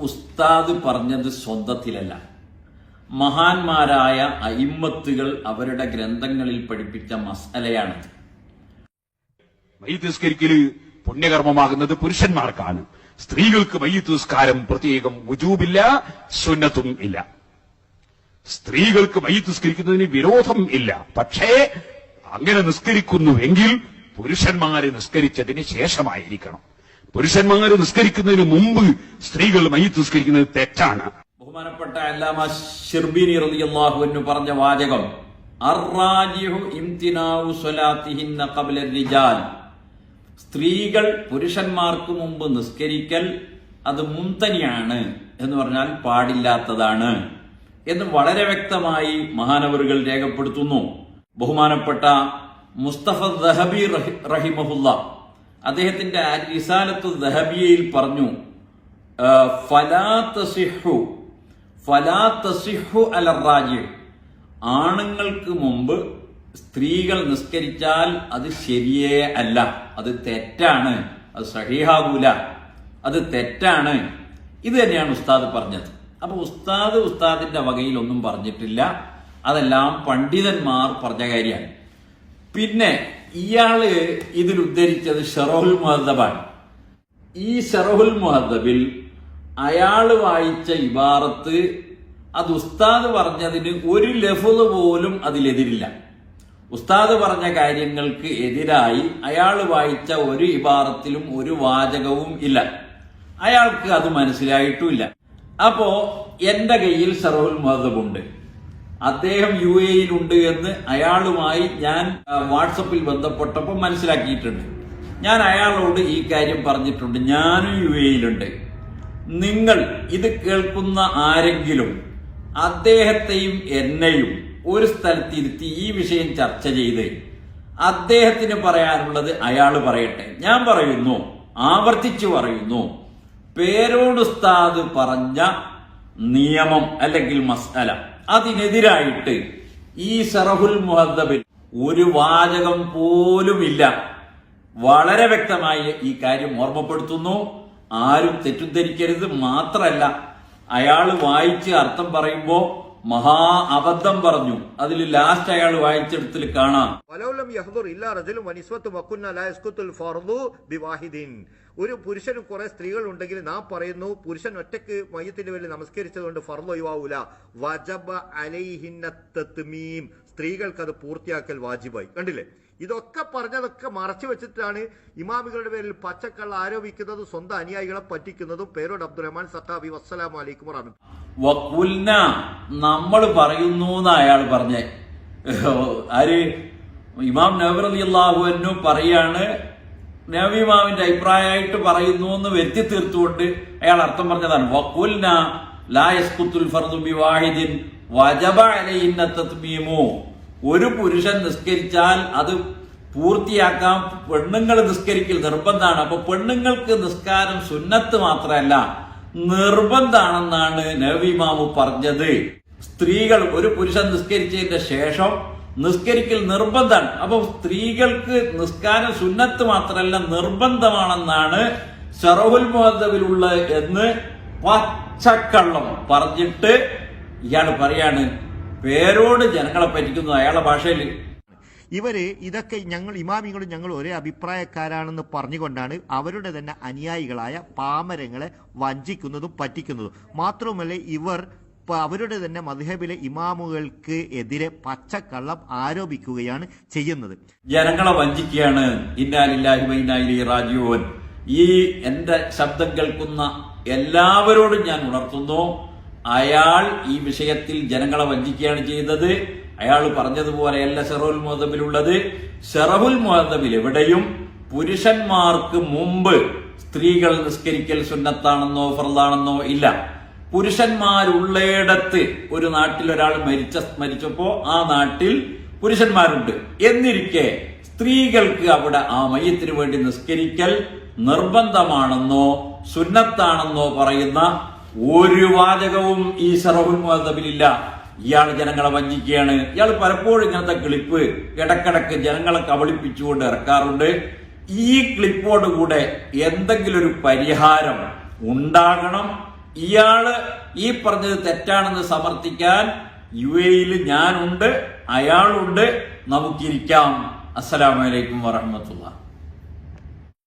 ഉസ്താദ് പറഞ്ഞത് സ്വന്തത്തിലല്ല. മഹാന്മാരായ അയിമ്മത്തുകൾ അവരുടെ ഗ്രന്ഥങ്ങളിൽ പഠിപ്പിച്ച മസലയാണ് മയ്യത്ത് നിസ്കരിക്കൽ പുണ്യകർമ്മമാകുന്നത് പുരുഷന്മാർക്കാണ്. സ്ത്രീകൾക്ക് മയ്യത്തുസ്കാരം പ്രത്യേകം വുജൂബില്ല സുന്നത്തും ഇല്ല. സ്ത്രീകൾക്ക് മയ്യത്തുസ്കരിക്കുന്നതിന് വിരോധം ഇല്ല. പക്ഷേ അങ്ങനെ നിസ്കരിക്കുന്നുവെങ്കിൽ പുരുഷന്മാരെ നിസ്കരിച്ചതിന് ശേഷമായിരിക്കണം. പുരുഷന്മാര് നിസ്കരിക്കുന്നതിന് മുമ്പ് സ്ത്രീകൾ മയ്യത്ത് നിസ്കരിക്കുന്നത് തെറ്റാണ്. ബഹുമാനപ്പെട്ട അല്ലാമ റളിയല്ലാഹു അൻഹു പറഞ്ഞ വാചകം ഇംതിനാഉ സ്വലാത്തിഹിന്ന സ്ത്രീകൾ പുരുഷന്മാർക്ക് മുമ്പ് നിസ്കരിക്കൽ അത് മുന്തനിയാണ് എന്ന് പറഞ്ഞാൽ പാടില്ലാത്തതാണ് എന്ന് വളരെ വ്യക്തമായി മഹാനവറുകൾ രേഖപ്പെടുത്തുന്നു. ബഹുമാനപ്പെട്ട മുസ്തഫ ദഹബി റഹിമഹുല്ല അദ്ദേഹത്തിന്റെ റിസാലത്ത് ദഹബിയയിൽ പറഞ്ഞു ഫലാത്തസിഹു ഫലാ തസിഹു ഫലാ തസിഹു അലറാജി ആണുങ്ങൾക്ക് മുമ്പ് സ്ത്രീകൾ നിസ്കരിച്ചാൽ അത് ശരിയേ അല്ല അത് തെറ്റാണ് അത് സഹിഹാകൂല അത് തെറ്റാണ്. ഇത് തന്നെയാണ് ഉസ്താദ് പറഞ്ഞത്. അപ്പൊ ഉസ്താദ് ഉസ്താദിന്റെ വകയിൽ ഒന്നും പറഞ്ഞിട്ടില്ല. അതെല്ലാം പണ്ഡിതന്മാർ പറഞ്ഞ കാര്യമാണ്. പിന്നെ ഇയാൾ ഇതിൽ ഉദ്ധരിച്ചത് ഷെറോഹുൽ മുഹദ്ദബാണ് ഈ ഷറഹുൽ മുഹദ്ദബിൽ അയാൾ വായിച്ച ഇബാറത്ത് അത് ഉസ്താദ് പറഞ്ഞതിന് ഒരു ലഫുദ് പോലും അതിലെതിരില്ല. ഉസ്താദ് പറഞ്ഞ കാര്യങ്ങൾക്ക് എതിരായി അയാൾ വായിച്ച ഒരു ഇബാറത്തിലും ഒരു വാചകവും ഇല്ല. അയാൾക്ക് അത് മനസ്സിലായിട്ടുമില്ല അപ്പോ എന്റെ കയ്യിൽ ഷറഹുൽ മുഹദ്ദബുണ്ട് അദ്ദേഹം യു എയിലുണ്ട് എന്ന് അയാളുമായി ഞാൻ വാട്സപ്പിൽ ബന്ധപ്പെട്ടപ്പോൾ മനസ്സിലാക്കിയിട്ടുണ്ട്. ഞാൻ അയാളോട് ഈ കാര്യം പറഞ്ഞിട്ടുണ്ട്. ഞാനും യു എയിലുണ്ട് നിങ്ങൾ ഇത് കേൾക്കുന്ന ആരെങ്കിലും അദ്ദേഹത്തെയും എന്നെയും ഒരു സ്ഥലത്തിരുത്തി ഈ വിഷയം ചർച്ച ചെയ്ത് അദ്ദേഹത്തിന് പറയാനുള്ളത് അയാൾ പറയട്ടെ. ഞാൻ പറയുന്നു ആവർത്തിച്ചു പറയുന്നു പേരോടുസ്താദ് പറഞ്ഞ നിയമം അല്ലെങ്കിൽ മസ്അല അതിനെതിരായിട്ട് ഈ സറഹുൽ മുഹദ്ദബിൽ ഒരു വാചകം പോലുമില്ല വളരെ വ്യക്തമായി ഈ കാര്യം ഓർമ്മപ്പെടുത്തുന്നു. ആരും തെറ്റിദ്ധരിക്കരുത്. മാത്രല്ല അയാൾ വായിച്ച് അർത്ഥം പറയുമ്പോ മഹാ അബദ്ധം പറഞ്ഞു. അതിൽ ലാസ്റ്റ് അയാൾ വായിച്ചെടുത്തിൽ കാണാം. ഒരു പുരുഷനും കുറെ സ്ത്രീകൾ ഉണ്ടെങ്കിൽ നാം പറയുന്നു പുരുഷൻ ഒറ്റയ്ക്ക് മയ്യത്തിന്റെ പേരിൽ നമസ്കരിച്ചതുകൊണ്ട് ഫർദ് ഒഴിവാവൂല. വജബ അലൈഹിന്ന സ്ത്രീകൾക്ക് അത് പൂർത്തിയാക്കൽ വാജിബായി. കണ്ടില്ലേ? ഇതൊക്കെ പറഞ്ഞതൊക്കെ മറച്ചു വെച്ചിട്ടാണ് ഇമാമികളുടെ പേരിൽ പച്ചക്കള്ള ആരോപിക്കുന്നതും സ്വന്തം അനുയായികളെ പറ്റിക്കുന്നതും. പേരോട് അബ്ദുറഹ്മാൻ സത്താബി വസ്സലാം അലൈക്കും വക്കുൽന നമ്മൾ പറയുന്നു എന്ന് അയാൾ പറഞ്ഞേ. ആര്? ഇമാം അലി അള്ളാഹു പറയാണ് നബി ഇമാമിന്റെ അഭിപ്രായമായിട്ട് പറയുന്നു എന്ന് വരുത്തി തീർത്തുകൊണ്ട് അയാൾ അർത്ഥം പറഞ്ഞതാണ്. വക്കുൽന ലായസ്കുത്തുൽ ഫർദുബി ബിവാഹിദിൻ വജബ അലൈഹിന്ന തത്മീമു. ഒരു പുരുഷൻ നിസ്കരിച്ചാൽ അത് പൂർത്തിയാക്കാൻ പെണ്ണുങ്ങൾ നിസ്കരിക്കൽ നിർബന്ധമാണ്. അപ്പൊ പെണ്ണുങ്ങൾക്ക് നിസ്കാരം സുന്നത്ത് മാത്രമല്ല നിർബന്ധാണെന്നാണ് നവിമാമു പറഞ്ഞത്. സ്ത്രീകൾ ഒരു പുരുഷൻ നിസ്കരിച്ചതിന്റെ ശേഷം നിസ്കരിക്കൽ നിർബന്ധമാണ്. അപ്പൊ സ്ത്രീകൾക്ക് നിസ്കാരം സുന്നത്ത് മാത്രമല്ല നിർബന്ധമാണെന്നാണ് ഷറഹുൽ മുഹദബിലുള്ള എന്ന് പച്ചക്കള്ളം പറഞ്ഞിട്ട് ഇയാൾ പറയാണ്. പേരോട് ജനങ്ങളെ പറ്റിക്കുന്നു അയാളുടെ ഭാഷയിൽ. ഇവർ ഇതൊക്കെ ഞങ്ങൾ ഇമാമികളും ഞങ്ങൾ ഒരേ അഭിപ്രായക്കാരാണെന്ന് പറഞ്ഞുകൊണ്ടാണ് അവരുടെ തന്നെ അനുയായികളായ പാമരങ്ങളെ വഞ്ചിക്കുന്നതും പറ്റിക്കുന്നതും. മാത്രവുമല്ല ഇവർ അവരുടെ തന്നെ മധുഹബിലെ ഇമാമുകൾക്ക് എതിരെ പച്ചക്കള്ളം ആരോപിക്കുകയാണ് ചെയ്യുന്നത്. ജനങ്ങളെ വഞ്ചിക്കുകയാണ്. ഇന്നാലില്ലാഹി രാജീവൻ ഈ എന്റെ ശബ്ദം കേൾക്കുന്ന എല്ലാവരോടും ഞാൻ ഉണർത്തുന്നു. അയാൾ ഈ വിഷയത്തിൽ ജനങ്ങളെ വഞ്ചിക്കുകയാണ് ചെയ്തത്. അയാൾ പറഞ്ഞതുപോലെയല്ല ഷെറഹുൽ മുഹദബിലുള്ളത് ഷെറഹുൽ മുഹദബിൽ എവിടെയും പുരുഷന്മാർക്ക് മുമ്പ് സ്ത്രീകൾ നിസ്കരിക്കൽ സുന്നത്താണെന്നോ ഫർദാണെന്നോ ഇല്ല. പുരുഷന്മാരുള്ളയിടത്ത് ഒരു നാട്ടിൽ ഒരാൾ മരിച്ച മരിച്ചപ്പോ ആ നാട്ടിൽ പുരുഷന്മാരുണ്ട്. എന്നിരിക്കെ സ്ത്രീകൾക്ക് അവിടെ ആ മയ്യത്തിന് വേണ്ടി നിസ്കരിക്കൽ നിർബന്ധമാണെന്നോ സുന്നത്താണെന്നോ പറയുന്ന ഒരു വാചകവും ഈ സറഹുൽ മുഹദബിലില്ല ഇയാൾ ജനങ്ങളെ വഞ്ചിക്കുകയാണ്. ഇയാൾ പലപ്പോഴും ഇങ്ങനത്തെ ക്ലിപ്പ് ഇടക്കിടക്ക് ജനങ്ങളെ കബളിപ്പിച്ചുകൊണ്ട് ഇറക്കാറുണ്ട്. ഈ ക്ലിപ്പോടുകൂടെ എന്തെങ്കിലും ഒരു പരിഹാരം ഉണ്ടാകണം. ഇയാൾ ഈ പറഞ്ഞത് തെറ്റാണെന്ന് സമർത്ഥിക്കാൻ യു എയിൽ ഞാനുണ്ട് അയാളുണ്ട് നമുക്കിരിക്കാം. അസ്സലാമലൈക്കും വറഹമത്തുള്ള